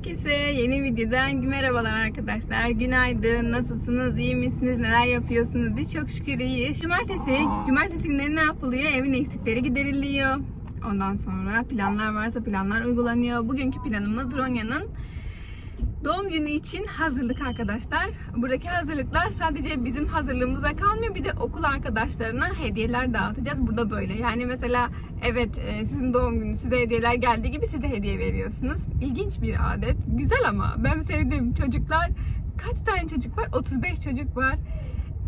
Herkese yeni videodan merhabalar arkadaşlar. Günaydın. Nasılsınız? İyi misiniz? Neler yapıyorsunuz? Biz çok şükür iyiyiz. Cumartesi, cumartesi günleri ne yapılıyor? Evin eksikleri gideriliyor. Ondan sonra planlar varsa planlar uygulanıyor. Bugünkü planımız Ronya'nın Doğum günü için hazırlık arkadaşlar. Buradaki hazırlıklar sadece bizim hazırlığımıza kalmıyor. Bir de okul arkadaşlarına hediyeler dağıtacağız. Burada böyle. Yani mesela evet e, sizin doğum günü size hediyeler geldiği gibi siz de hediye veriyorsunuz. İlginç bir adet. Güzel ama ben sevdim. Çocuklar kaç tane çocuk var? 35 çocuk var.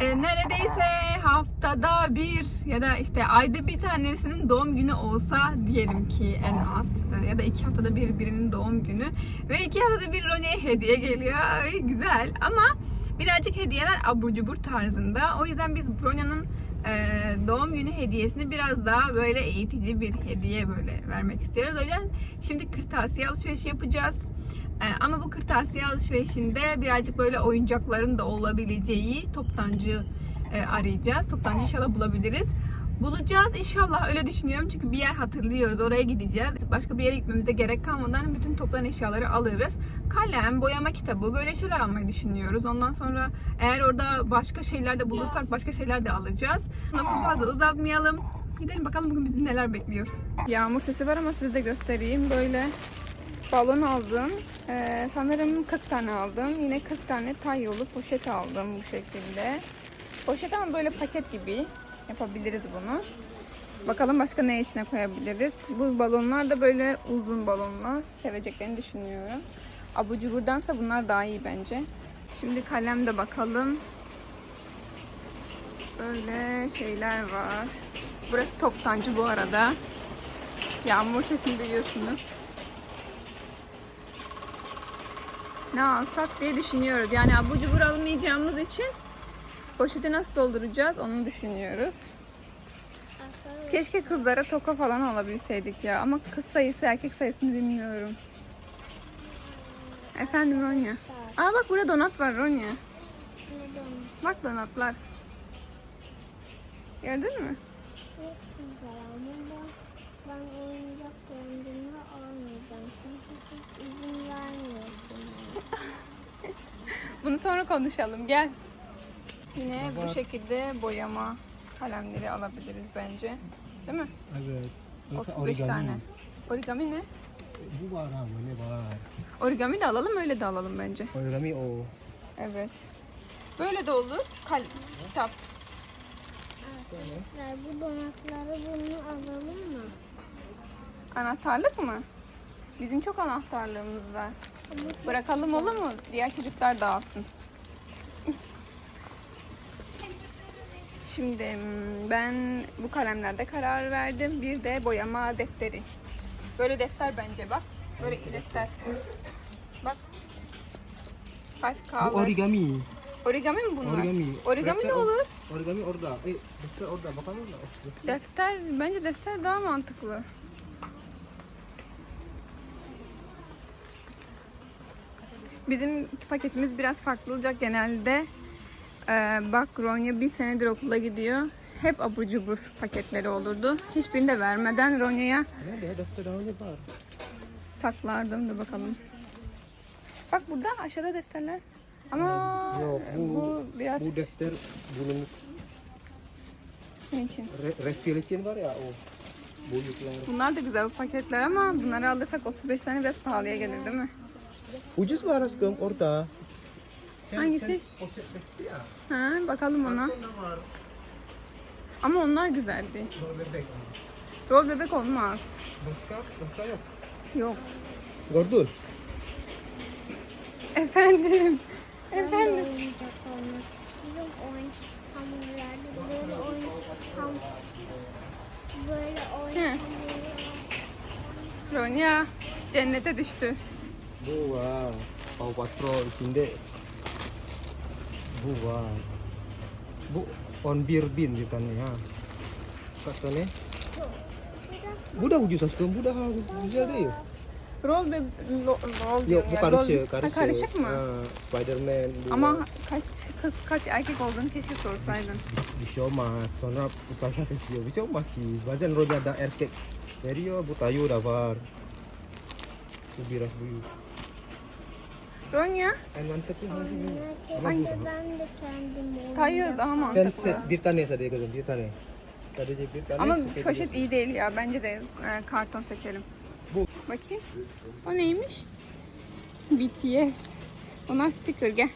E, neredeyse haftada bir ya da işte ayda bir tanesinin doğum günü olsa diyelim ki en az ya da iki haftada bir birinin doğum günü ve iki haftada bir Ronya'ya hediye geliyor. Ay, güzel ama birazcık hediyeler abur cubur tarzında. O yüzden biz Ronya'nın e, doğum günü hediyesini biraz daha böyle eğitici bir hediye böyle vermek istiyoruz. O yüzden şimdi kırtasiye alışverişi yapacağız. Ee, Ama bu kırtasiye alışverişinde birazcık böyle oyuncakların da olabileceği toptancı e, arayacağız. Toptancı inşallah bulabiliriz. Bulacağız inşallah öyle düşünüyorum çünkü bir yer hatırlıyoruz oraya gideceğiz. Başka bir yere gitmemize gerek kalmadan bütün toplan eşyaları alırız. Kalem, boyama kitabı böyle şeyler almayı düşünüyoruz. Ondan sonra eğer orada başka şeyler de bulursak başka şeyler de alacağız. Ama fazla uzatmayalım. Gidelim bakalım bugün bizi neler bekliyor. Yağmur sesi var ama size de göstereyim. Böyle balon aldım. Ee, sanırım 40 tane aldım. Yine 40 tane tay yolu poşet aldım bu şekilde. Poşet ama böyle paket gibi yapabiliriz bunu. Bakalım başka ne içine koyabiliriz. Bu balonlar da böyle uzun balonlar. Seveceklerini düşünüyorum. Abu cuburdansa bunlar daha iyi bence. Şimdi kalem de bakalım. Böyle şeyler var. Burası toptancı bu arada. Yağmur sesini duyuyorsunuz. Ne alsak diye düşünüyoruz. Yani abur cubur almayacağımız için poşeti nasıl dolduracağız onu düşünüyoruz. Keşke kızlara toka falan alabilseydik ya. Ama kız sayısı erkek sayısını bilmiyorum. Efendim Ronya. Aa bak burada donat var Ronya. Bak donatlar. Gördün mü? Çok güzel ama ben, oyuncak dondurma almayacağım. Çünkü siz izin vermiyorsunuz. Bunu sonra konuşalım. Gel. Yine bu şekilde boyama kalemleri alabiliriz bence. Değil mi? Evet. 35 tane. Origami ne? Bu var bu ne var? Origami de alalım öyle de alalım bence. Origami o. Evet. Böyle de olur. Kal kitap. Arkadaşlar bu donatları bunu alalım mı? Anahtarlık mı? Bizim çok anahtarlığımız var. Bırakalım olur mu? Diğer çocuklar da alsın. Şimdi hmm, ben bu kalemlerde karar verdim. Bir de boyama defteri. Böyle defter bence bak. Böyle defter. Bak. Bu kalır. origami. Origami mi bunlar? Origami. Origami de Defter or- olur. Origami orada. Eh, defter orada. Bakalım mı? Defter, bence defter daha mantıklı. Bizim paketimiz biraz farklı olacak genelde. Ee, bak Ronya bir senedir okula gidiyor. Hep abur cubur paketleri olurdu. Hiçbirini de vermeden Ronya'ya saklardım da bakalım. Bak burada aşağıda defterler. Ama Yok, bu- bu biraz Bu defter bunun ne için? re- refill için var ya o. Boyutlar. Bunlar da güzel paketler ama bunları alırsak 35 tane biraz pahalıya gelir değil mi? Ucuz var aşkım orada. Hangisi? Poşet defter ya. Ha, bakalım ona. Var. Ama onlar güzeldi. Dua bebek. Rol bebek olmaz. Başka? Başka yok. Yok. Gördün? Efendim. Efendim. Oyun hamurlarda böyle oyun ham böyle hamurları Ronya cennete düştü. Bu var. Pau Patrol içinde. Bu var. Bu on bir bin bir tane ya. Kaç tane? Bu da ucuz aşkım. Bu daha güzel değil. Rol lo, rol Yok bu ya, karışık. rol- Ha, Karışık. mı? Ha, Spiderman. Bu Ama kaç kız kaç erkek olduğunu keşke sorsaydın. Bir şey olmaz. Sonra ustazah seçiyor. Bir şey olmaz ki. Bazen roda da erkek veriyor. Bu tayu da var. Bu biraz büyük. Ronya. En mantep ya hangisi? Anne keşke ben de kendim Tayo daha Sen mantıklı. ses bir tane sadece kızım bir tane. Sadece bir tane. Ama sekiz poşet iyi değil ya. Bence de e, karton seçelim. Bu. Bakayım. O neymiş? BTS. Onlar sticker gel.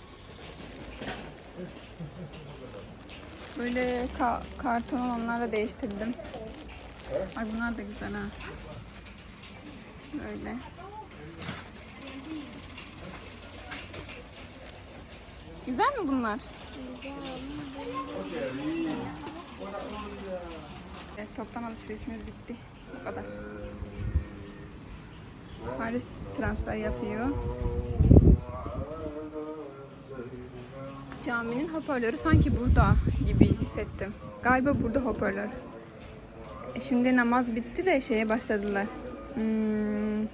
Böyle ka- karton olanlarla değiştirdim. Ay bunlar da güzel ha. Böyle. Güzel mi bunlar? Evet, toptan alışverişimiz bitti. Bu kadar. Paris transfer yapıyor. Caminin hoparlörü sanki burada gibi hissettim. Galiba burada hoparlör. E şimdi namaz bitti de şeye başladılar. Hmm,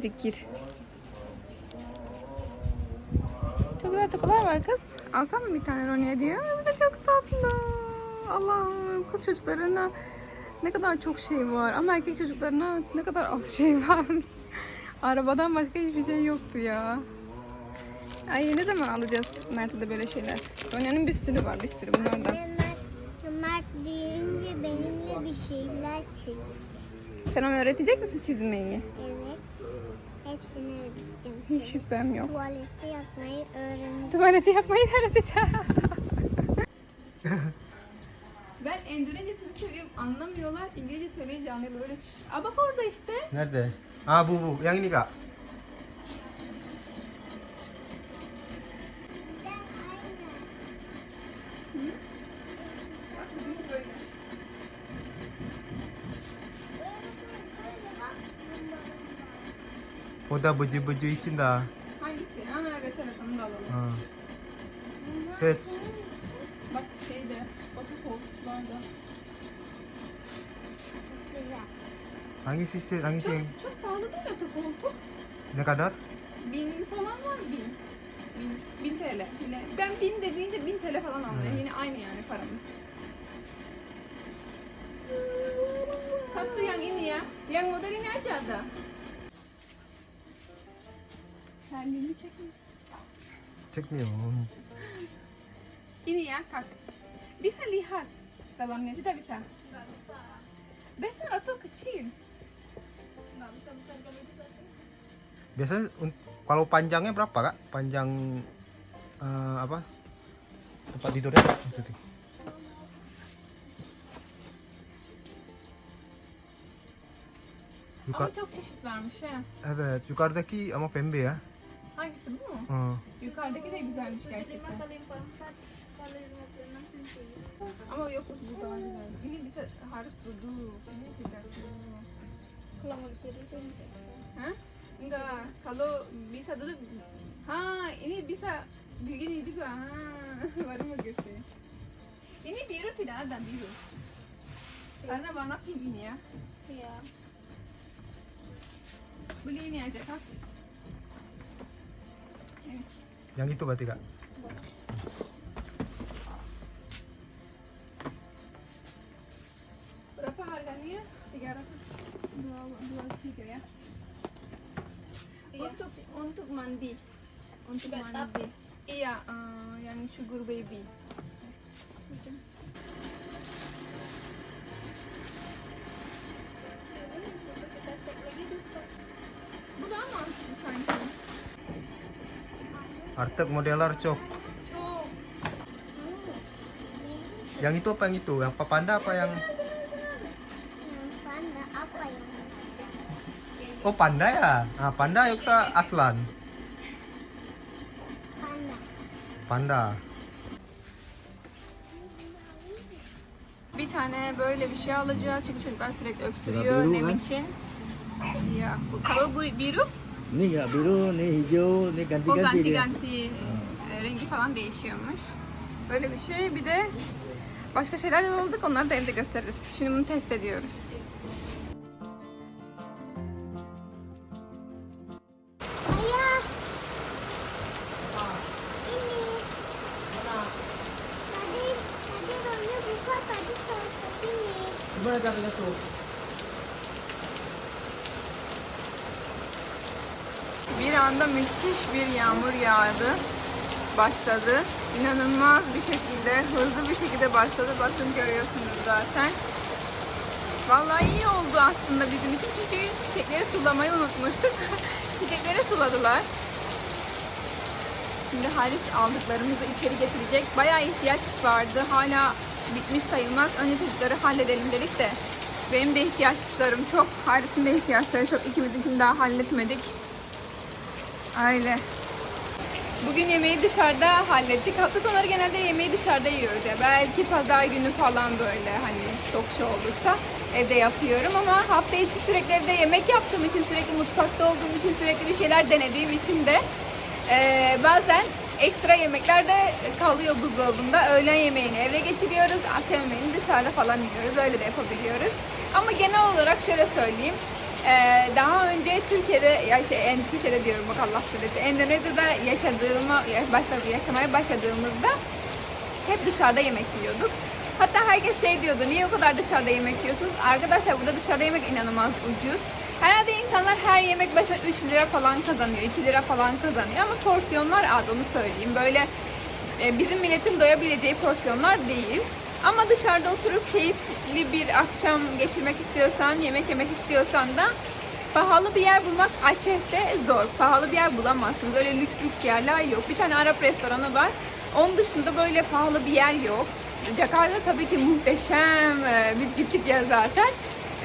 zikir. Takılar var kız. Alsam mı bir tane Ronya diyor. Bu da çok tatlı. Allah'ım kız çocuklarına ne kadar çok şey var. Ama erkek çocuklarına ne kadar az şey var. Arabadan başka hiçbir şey yoktu ya. Ay ne zaman alacağız Mert'e de böyle şeyler? Ronya'nın bir sürü var bir sürü bunlardan. Mert, Mert büyüyünce benimle bir şeyler çizecek. Sen ona öğretecek misin çizmeyi? Evet. Hepsini öğreteceğim. Hiç şüphem yok. Tuvalette yapmayı öğreneceğim. Tuvaleti yapmayı öğreteceğim. ben Endonezya'sını söylüyorum anlamıyorlar. İngilizce söyleyince anlıyorlar. Öyle şey. Aa bak orada işte. Nerede? Ah bu bu. Yang ini kak. Oda baju-baju cinta. Hangisi? Aa evet evet onu da alalım. Ha. Seç. Bak şeyde. Otu koltuklarda. Güzel. Hangisi seç? Hangisi Çok, çok pahalı değil otu koltuk. ne kadar? Bin falan var bin. Bin, bin TL. Yine ben bin dediğince bin TL falan anlıyor. Yine aynı yani paramız. Satu yang ini ya. Yang model ini aja ada. Kendini çekme. Çekmiyor. Ini ya kak. Bisa lihat dalamnya tidak bisa. Besar atau kecil? Biasanya un- kalau panjangnya berapa kak? Panjang eh, apa? Tempat tidurnya? Maksudnya. Yuka- Ama çok çeşit varmış ha. evet, yukarıdaki ama pembe ya. Hangisi bu mu? Ha. Yukarıdaki de güzelmiş gerçekten. Ama yok bu daha güzel. Ini bisa harus duduk. Ini tidak duduk. Kalau mau ditidurin bisa. Hah? Enggak. Kalau bisa duduk. Ha, ini bisa begini juga. Ha, baru mau gitu. Ini biru tidak ada biru. Karena warna pink ini ya. Ya. Beli ini aja kak. Yang itu berarti kak. Berapa harganya? 323 ya. Untuk untuk mandi. Untuk mandi. Iya, eh, yang sugar baby. Kita Artık modeler. Çok. Yang itu apa yang itu? Yang panda apa yang? Yang panda apa yang Oh panda ya? Ah panda yoksa aslan? panda? Panda. Bir tane böyle bir şey alacağız çünkü çocuklar sürekli öksürüyor nem için. Ya, bu- kalau biru Ini nggak biru, ini hijau, ini o ganti-ganti dia. ganti-ganti e, rengi falan değişiyormuş. Böyle bir şey. Bir de başka şeyler de aldık. Onları da evde gösteririz. Şimdi bunu test ediyoruz. Anda müthiş bir yağmur yağdı. Başladı. İnanılmaz bir şekilde, hızlı bir şekilde başladı. Bakın görüyorsunuz zaten. Vallahi iyi oldu aslında bizim için çünkü çiçekleri sulamayı unutmuştuk. çiçekleri suladılar. Şimdi Halis aldıklarımızı içeri getirecek. Bayağı ihtiyaç vardı. Hala bitmiş sayılmaz. Önce çocukları halledelim dedik de. Benim de ihtiyaçlarım çok. Halis'in de ihtiyaçları çok. İkimizinkini daha halletmedik. Öyle. Bugün yemeği dışarıda hallettik. Hafta sonları genelde yemeği dışarıda yiyoruz ya. Belki pazar günü falan böyle hani çok şey olursa evde yapıyorum ama hafta içi sürekli evde yemek yaptığım için sürekli mutfakta olduğum için sürekli bir şeyler denediğim için de eee, bazen ekstra yemekler de kalıyor buzdolabında. Öğlen yemeğini evde geçiriyoruz. Akşam yemeğini dışarıda falan yiyoruz. Öyle de yapabiliyoruz. Ama genel olarak şöyle söyleyeyim. Ee, daha önce Türkiye'de, ya şey, en Türkiye'de diyorum bak Allah söylesin, Endonezya'da yaşadığıma, başladı, yaşamaya başladığımızda hep dışarıda yemek yiyorduk. Hatta herkes şey diyordu, niye o kadar dışarıda yemek yiyorsunuz? Arkadaşlar burada dışarıda yemek inanılmaz ucuz. Herhalde insanlar her yemek başına 3 lira falan kazanıyor, 2 lira falan kazanıyor ama porsiyonlar az onu söyleyeyim. Böyle e, bizim milletin doyabileceği porsiyonlar değil. Ama dışarıda oturup keyifli bir akşam geçirmek istiyorsan, yemek yemek istiyorsan da pahalı bir yer bulmak Aceh'te zor. Pahalı bir yer bulamazsınız. Öyle lüks lüks yerler yok. Bir tane Arap restoranı var. Onun dışında böyle pahalı bir yer yok. Jakarta tabii ki muhteşem. Ee, Biz gittik ya zaten.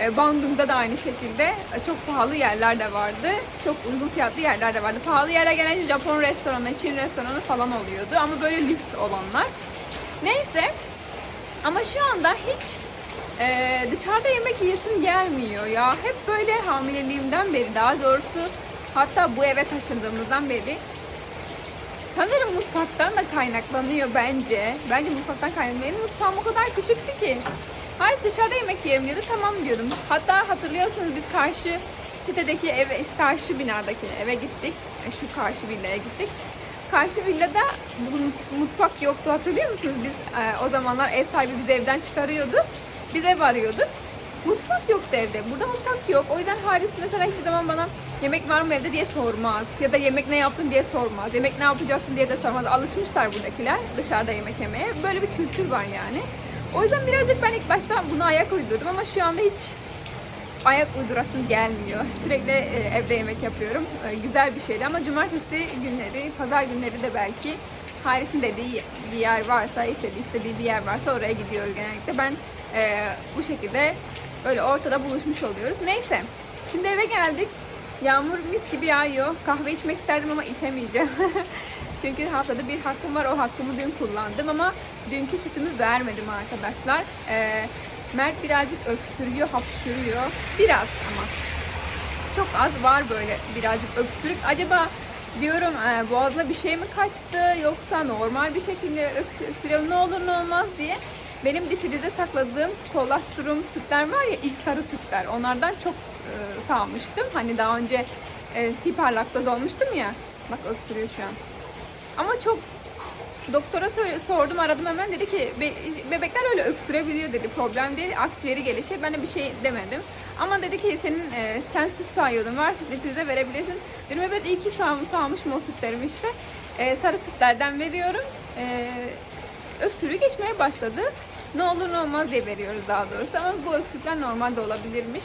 Ee, Bandung'da da aynı şekilde e, çok pahalı yerler de vardı. Çok uygun fiyatlı yerler de vardı. Pahalı yerler genelde Japon restoranı, Çin restoranı falan oluyordu. Ama böyle lüks olanlar. Neyse. Ama şu anda hiç e, dışarıda yemek yiyesim gelmiyor ya. Hep böyle hamileliğimden beri daha doğrusu hatta bu eve taşındığımızdan beri sanırım mutfaktan da kaynaklanıyor bence. Bence mutfaktan kaynaklanıyor. Benim mutfağım o kadar küçüktü ki. Hayır dışarıda yemek yiyelim diyordu tamam diyordum. Hatta hatırlıyorsunuz biz karşı sitedeki eve, karşı binadaki eve gittik. E, Şu karşı villaya gittik. Karşı villada mutfak yoktu hatırlıyor musunuz? Biz e, o zamanlar ev sahibi bizi evden çıkarıyordu. Biz ev arıyorduk. Mutfak yoktu evde. Burada mutfak yok. O yüzden Haris mesela hiçbir zaman bana yemek var mı evde diye sormaz. Ya da yemek ne yaptın diye sormaz. Yemek ne yapacaksın diye de sormaz. Alışmışlar buradakiler dışarıda yemek yemeye. Böyle bir kültür var yani. O yüzden birazcık ben ilk başta buna ayak uydurdum ama şu anda hiç ayak uydurasım gelmiyor. Sürekli e, evde yemek yapıyorum. E, güzel bir şeydi ama cumartesi günleri, pazar günleri de belki Haris'in dediği bir yer varsa, istediği, istediği bir yer varsa oraya gidiyoruz genellikle. Ben e, bu şekilde böyle ortada buluşmuş oluyoruz. Neyse, şimdi eve geldik. Yağmur mis gibi yağıyor. Kahve içmek isterdim ama içemeyeceğim. Çünkü haftada bir hakkım var. O hakkımı dün kullandım ama dünkü sütümü vermedim arkadaşlar. E, Mert birazcık öksürüyor, hapşırıyor. Biraz ama. Çok az var böyle birazcık öksürük. Acaba diyorum e, boğazına bir şey mi kaçtı yoksa normal bir şekilde öks- öksürüyor ne olur ne olmaz diye. Benim difrize sakladığım kolostrum sütler var ya ilk sarı sütler. Onlardan çok e, sağmıştım. Hani daha önce e, hiperlaktoz olmuştum ya. Bak öksürüyor şu an. Ama çok Doktora sordum aradım hemen. Dedi ki "Be- bebekler öyle öksürebiliyor dedi. Problem değil akciğeri gelişir. Ben de bir şey demedim. Ama dedi ki senin e, sen süt sağıyordun varsa difrize verebilirsin. Dedim evet iyi ki sağ, sağmışım o sütlerimi işte. E, sarı sütlerden veriyorum. E, öksürüğü geçmeye başladı. Ne olur ne olmaz diye veriyoruz daha doğrusu. Ama bu öksürükler normalde olabilirmiş.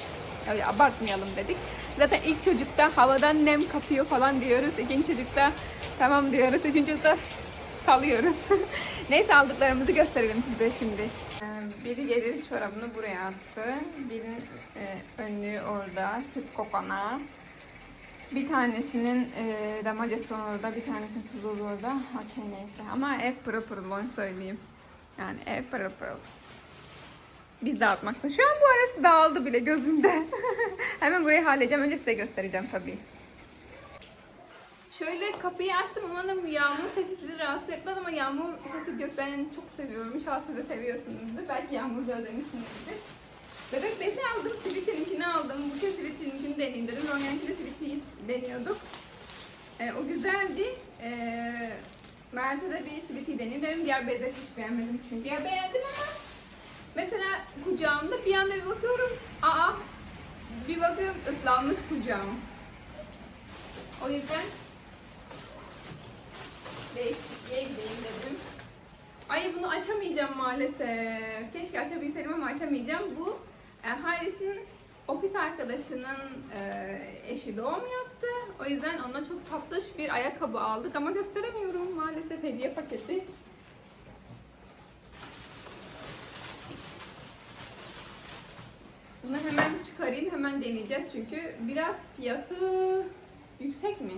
Öyle abartmayalım dedik. Zaten ilk çocukta havadan nem kapıyor falan diyoruz. İkinci çocukta tamam diyoruz. Üçüncü çocukta salıyoruz. Neyse aldıklarımızı gösterelim size şimdi. Ee, Biri gelir çorabını buraya attı. Birinin e, önlüğü orada, süt kokana. Bir tanesinin e, damacası orada, bir tanesinin suluğu orada. Okey neyse. Ama ev pırıl pırıl onu söyleyeyim. Yani ev pırıl pırıl. Biz dağıtmakta. Şu an bu arası dağıldı bile gözümde. Hemen burayı halledeceğim. Önce size göstereceğim tabii. Şöyle kapıyı açtım umarım yağmur sesi sizi rahatsız etmez ama yağmur sesi gök ben çok seviyorum. İnşallah siz de seviyorsunuzdur. Belki yağmurda özlemişsinizdir. Bebek besi aldım, Sweety'ninkini aldım. Bu kez Sweety'ninkini deneyeyim dedim. Ronya'nkini Sweety'yi deniyorduk. Ee, o güzeldi. Ee, Mert'e de bir Sweety'yi deneyeyim dedim. Diğer bezleri hiç beğenmedim çünkü. Ya beğendim ama mesela kucağımda bir anda bir bakıyorum. Aa bir bakıyorum ıslanmış kucağım. O yüzden değişikliğe gideyim dedim. Ay bunu açamayacağım maalesef. Keşke açabilseydim ama açamayacağım. Bu e, Haris'in ofis arkadaşının e, eşi doğum yaptı. O yüzden ona çok tatlış bir ayakkabı aldık ama gösteremiyorum maalesef hediye paketi. Bunu hemen çıkarayım, hemen deneyeceğiz çünkü biraz fiyatı yüksek mi?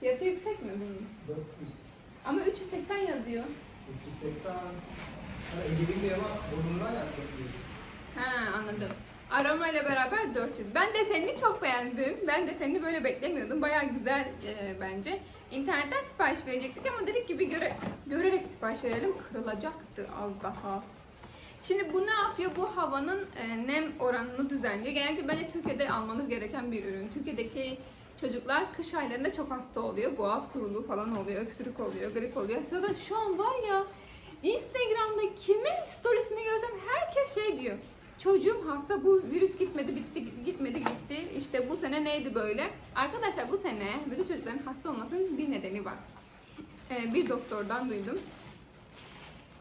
Fiyatı yüksek mi bunun? 400. Ama 380 yazıyor. 380. Hani indirimli ama bununla ya 400. Ha anladım. Arama ile beraber 400. Ben desenini çok beğendim. Ben desenini böyle beklemiyordum. Baya güzel e, bence. İnternetten sipariş verecektik ama dedik ki bir göre, görerek sipariş verelim. Kırılacaktı az daha. Şimdi bu ne yapıyor? Bu havanın e, nem oranını düzenliyor. Genellikle bence Türkiye'de almanız gereken bir ürün. Türkiye'deki çocuklar kış aylarında çok hasta oluyor. Boğaz kuruluğu falan oluyor, öksürük oluyor, grip oluyor. Sonra şu an var ya Instagram'da kimin storiesini görsem herkes şey diyor. Çocuğum hasta bu virüs gitmedi bitti gitmedi gitti. İşte bu sene neydi böyle? Arkadaşlar bu sene bütün çocukların hasta olmasının bir nedeni var. Ee, bir doktordan duydum.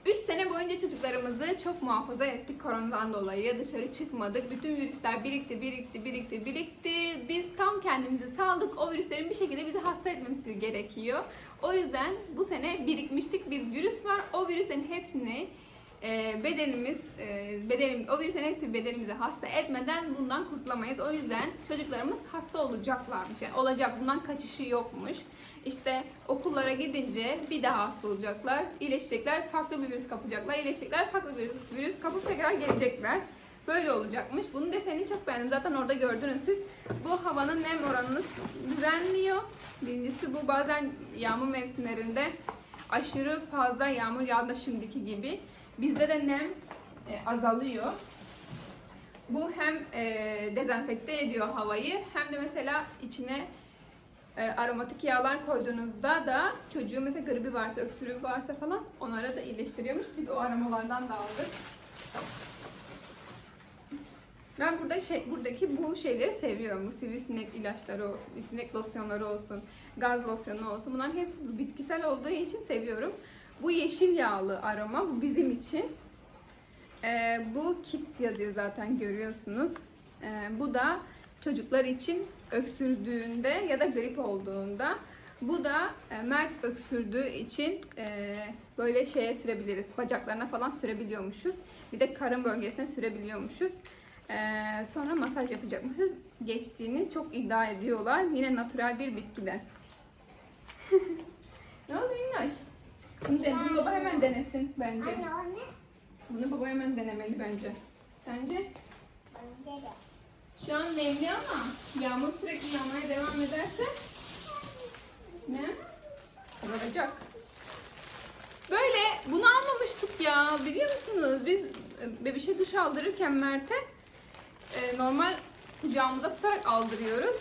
3 sene boyunca çocuklarımızı çok muhafaza ettik koronadan dolayı. Dışarı çıkmadık. Bütün virüsler birikti, birikti, birikti, birikti. Biz tam kendimizi saldık. O virüslerin bir şekilde bizi hasta etmemesi gerekiyor. O yüzden bu sene birikmiştik bir virüs var. O virüslerin hepsini e, bedenimiz, e, bedenim, o virüslerin hepsi bedenimizi hasta etmeden bundan kurtulamayız. O yüzden çocuklarımız hasta olacaklarmış. Yani olacak, bundan kaçışı yokmuş. İşte okullara gidince bir daha hasta olacaklar, iyileşecekler, farklı bir virüs kapacaklar, iyileşecekler, farklı bir virüs kapıp tekrar gelecekler. Böyle olacakmış. Bunun desenini çok beğendim. Zaten orada gördünüz siz. Bu havanın nem oranını düzenliyor. Birincisi bu bazen yağmur mevsimlerinde aşırı fazla yağmur yağdı şimdiki gibi. Bizde de nem e, azalıyor. Bu hem e, dezenfekte ediyor havayı hem de mesela içine e, aromatik yağlar koyduğunuzda da çocuğun mesela gribi varsa, öksürüğü varsa falan onlara da iyileştiriyormuş. Biz o aromalardan da aldık. Ben burada şey, buradaki bu şeyleri seviyorum. Bu sivrisinek ilaçları olsun, sinek losyonları olsun, gaz losyonu olsun. Bunların hepsi bitkisel olduğu için seviyorum. Bu yeşil yağlı aroma, bu bizim için. Ee, bu Kids yazıyor zaten görüyorsunuz. Ee, bu da çocuklar için öksürdüğünde ya da grip olduğunda. Bu da e, Mert öksürdüğü için e, böyle şeye sürebiliriz. Bacaklarına falan sürebiliyormuşuz. Bir de karın bölgesine sürebiliyormuşuz. Ee, sonra masaj yapacakmışız. Geçtiğini çok iddia ediyorlar. Yine natürel bir bitkiden. ne oldu Minnoş? Bunu, de, bunu baba hemen denesin bence. Anne o ne? Bunu baba hemen denemeli bence. Sence? Bence de. Şu an nemli ama yağmur sürekli yağmaya devam ederse ne? Kararacak. Böyle bunu almamıştık ya biliyor musunuz? Biz e, bebişe duş aldırırken Mert'e e, normal kucağımıza tutarak aldırıyoruz.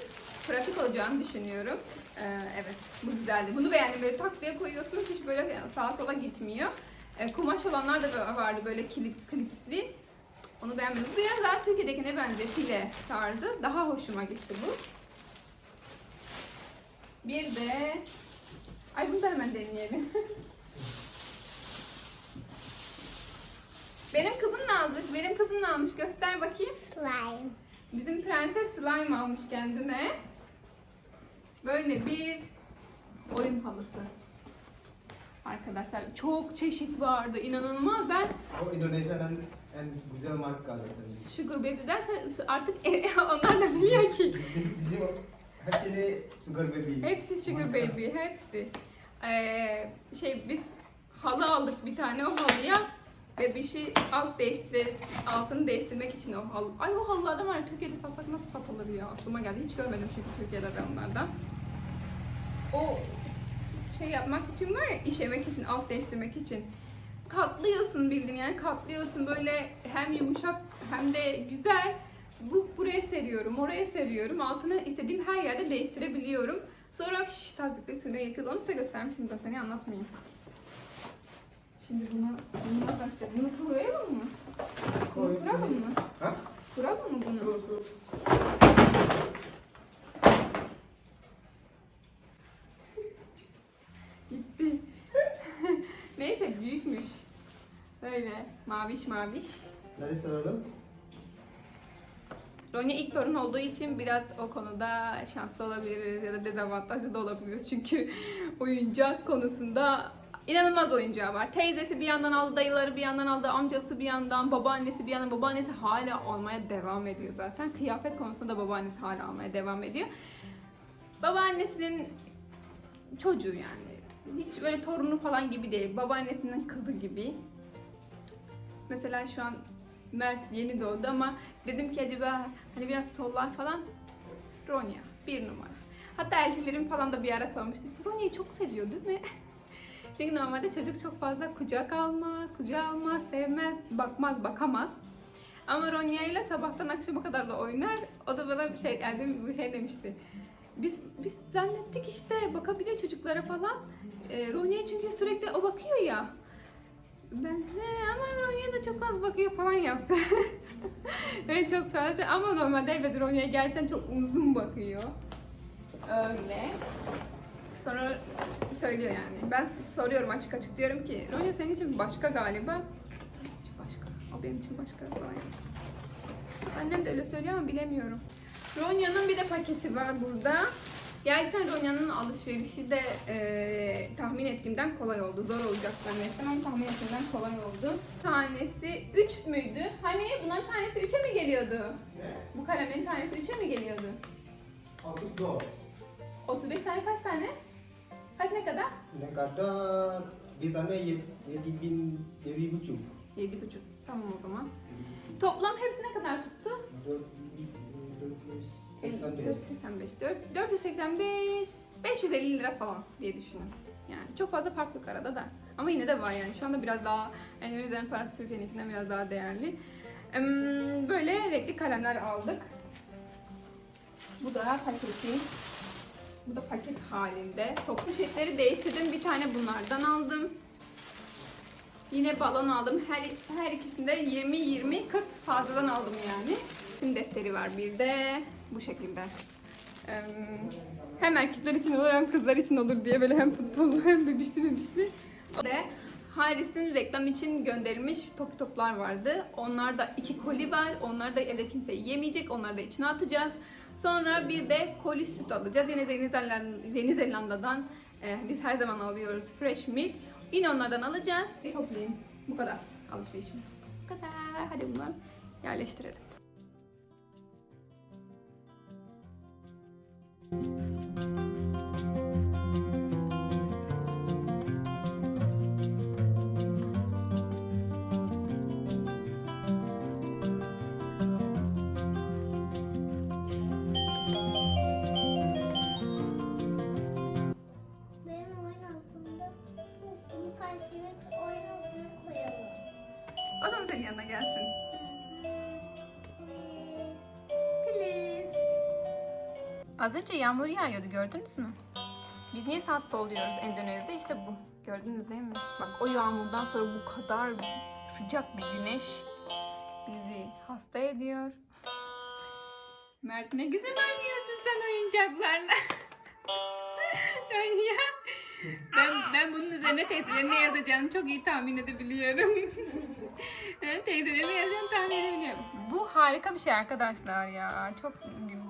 Pratik olacağını düşünüyorum. E, evet bu güzeldi. Bunu beğendim. Böyle tak diye koyuyorsunuz hiç böyle sağa sola gitmiyor. E, kumaş olanlar da vardı böyle klip, klipsli. Onu beğenmedim. Bu biraz daha Türkiye'dekine benziyor. File tarzı. Daha hoşuma gitti bu. Bir de... Ay bunu da hemen deneyelim. Benim kızım ne aldık? Benim kızım ne almış? Göster bakayım. Slime. Bizim prenses slime almış kendine. Böyle bir oyun halısı. Arkadaşlar çok çeşit vardı. inanılmaz. Ben O Indonesia'nın en güzel marka zaten. Sugar Baby dersen artık onlar da biliyor ki. Bizim, bizim hepsini Sugar Baby. Hepsi Sugar Marka. Baby, hepsi. Ee, şey biz halı aldık bir tane o halıya ve bir şey alt değiştir, altını değiştirmek için o halı. Ay o halılardan var ya Türkiye'de satsak nasıl satılır ya aklıma geldi. Hiç görmedim çünkü Türkiye'de de onlardan. O şey yapmak için var ya işemek için, alt değiştirmek için. Katlıyorsun bildiğin yani katlıyorsun böyle hem yumuşak hem de güzel. Bu buraya seriyorum, oraya seriyorum. Altını istediğim her yerde değiştirebiliyorum. Sonra şş, tazikli suyla yıkıyoruz. Onu size göstermiştim zaten ya, anlatmayayım. Şimdi bunu, bunu nasıl yapacağız? Bunu kurayalım mı? Bunu kuralım mı? Ha? Kuralım mı bunu? Su, su. Gitti. Büyükmüş. Böyle maviş maviş. Nerede sıralım? Ronya ilk torun olduğu için biraz o konuda şanslı olabiliriz ya da dezavantajlı da olabiliriz. Çünkü oyuncak konusunda inanılmaz oyuncağı var. Teyzesi bir yandan aldı, dayıları bir yandan aldı, amcası bir yandan, babaannesi bir yandan. Babaannesi hala almaya devam ediyor zaten. Kıyafet konusunda da babaannesi hala almaya devam ediyor. Babaannesinin çocuğu yani. Hiç böyle torunu falan gibi değil. Babaannesinin kızı gibi. Mesela şu an Mert yeni doğdu ama dedim ki acaba hani biraz sollar falan Cık, Ronya bir numara. Hatta eltilerim falan da bir ara sormuştu. Ronya'yı çok seviyor değil mi? Çünkü normalde çocuk çok fazla kucak almaz, kucağa almaz, sevmez, bakmaz, bakamaz. Ama Ronya ile sabahtan akşama kadar da oynar. O da bana bir şey, yani bir şey demişti. Biz biz zannettik işte bakabiliyor çocuklara falan. E, Ronya'ya çünkü sürekli o bakıyor ya. Ben he ama Ronya da çok az bakıyor falan yaptı. evet çok fazla ama normalde evet Ronya'ya gelsen çok uzun bakıyor. Öyle. Sonra söylüyor yani. Ben soruyorum açık açık diyorum ki Ronya senin için başka galiba. Başka. O benim için başka falan. Annem de öyle söylüyor ama bilemiyorum. Ronya'nın bir de paketi var burada. Gerçekten Ronya'nın alışverişi de e, tahmin ettiğimden kolay oldu. Zor olacak zannettim ama tahmin ettiğimden kolay oldu. Tanesi 3 müydü? Hani bunların tanesi 3'e mi geliyordu? Bu kalemin tanesi 3'e mi geliyordu? Hapus dua. 35 tane kaç tane? Kaç ne kadar? Ne kadar bir tane yedi, yedi bin, yedi bin buçuk. 7,5. Tamam o zaman. Toplam hepsi ne kadar tuttu? Dört, dört yüz seksen beş. 485. 4, 485. 550 lira falan diye düşünün. Yani çok fazla fark yok arada da. Ama yine de var yani. Şu anda biraz daha yani yüzden parası Türkiye'ninkinden biraz daha değerli. Böyle renkli kalemler aldık. Bu da paketi. Bu da paket halinde. Top poşetleri değiştirdim. Bir tane bunlardan aldım. Yine balon aldım. Her, her ikisinde 20 20 40 fazladan aldım yani. Sim defteri var bir de bu şekilde. Hem erkekler için olur hem kızlar için olur diye böyle hem futbol hem bebişli bebişli. O da Haris'in reklam için gönderilmiş top toplar vardı. Onlarda iki koli var. Onlar da evde kimse yemeyecek. Onları da içine atacağız. Sonra bir de koli süt alacağız. Yine Yeni, Zeland- Yeni Zelanda'dan e, biz her zaman alıyoruz fresh milk. Yine onlardan alacağız. Toplayayım. Bu kadar alışverişimiz. Bu kadar. Hadi bunları yerleştirelim. Benim Az önce yağmur yağıyordu gördünüz mü? Biz niye hasta oluyoruz Endonezya'da? İşte bu. Gördünüz değil mi? Bak o yağmurdan sonra bu kadar sıcak bir güneş bizi hasta ediyor. Mert ne güzel oynuyorsun sen oyuncaklarla. Ranya. Ben, ben bunun üzerine teyzelerine yazacağını çok iyi tahmin edebiliyorum. Ben teyzelerine yazacağını tahmin edebiliyorum. Bu harika bir şey arkadaşlar ya. Çok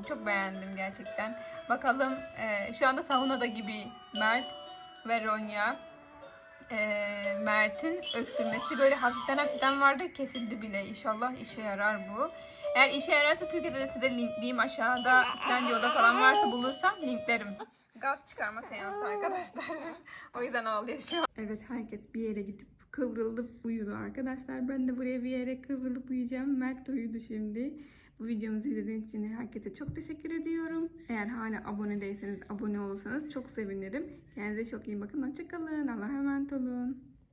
çok beğendim gerçekten. Bakalım e, şu anda saunada gibi Mert ve Ronya. E, Mert'in öksürmesi böyle hafiften hafiften vardı. Kesildi bile. İnşallah işe yarar bu. Eğer işe yararsa Türkiye'de de size linkleyeyim. Aşağıda Trendyol'da falan varsa bulursam linklerim. Gaz çıkarma seansı arkadaşlar. o yüzden ağlıyor şu an. Evet herkes bir yere gidip kıvrılıp uyudu arkadaşlar. Ben de buraya bir yere kıvrılıp uyuyacağım. Mert de uyudu şimdi. Bu videomuzu izlediğiniz için herkese çok teşekkür ediyorum. Eğer hala abone değilseniz abone olursanız çok sevinirim. Kendinize çok iyi bakın. Hoşçakalın. Allah'a emanet olun.